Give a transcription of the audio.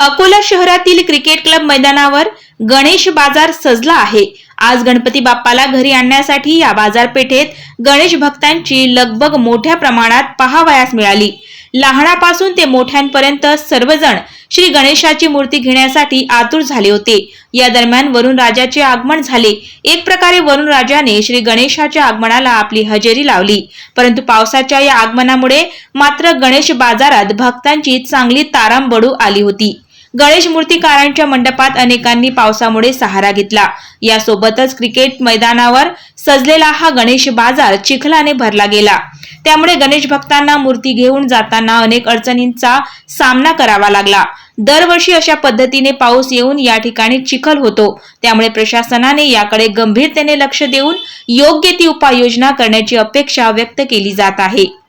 अकोला शहरातील cricket club मैदानावर गणेश बाजार सजला आहे. आज गणपती बाप्पाला घरी आणण्यासाठी या बाजारपेठेत गणेश भक्तांची लगबग मोठ्या प्रमाणात पाहावयास मिळाली. लहानापासून ते मोठ्यांपर्यंत सर्वजण श्री गणेशाची मूर्ती घेण्यासाठी आतुर झाले होते. या दरम्यान वरुण राजाचे आगमन झाले. एक प्रकारे वरुण राजाने श्री गणेशाच्या आगमनाला आपली हजेरी लावली. परंतु पावसाच्या या आगमनामुळे मात्र गणेश बाजारात भक्तांची चांगली तारांबडू आली होती. गणेश मूर्तिकारांच्या मंडपात अनेकांनी पावसामुळे सहारा घेतला. यासोबतच क्रिकेट मैदानावर सजलेला हा गणेश बाजार चिखलाने भरला गेला. त्यामुळे गणेश भक्तांना मूर्ती घेऊन जाताना अनेक अडचणींचा सामना करावा लागला. दरवर्षी अशा पद्धतीने पाऊस येऊन या ठिकाणी चिखल होतो. त्यामुळे प्रशासनाने याकडे गंभीरतेने लक्ष देऊन योग्य ती उपाययोजना करण्याची अपेक्षा व्यक्त केली जात आहे.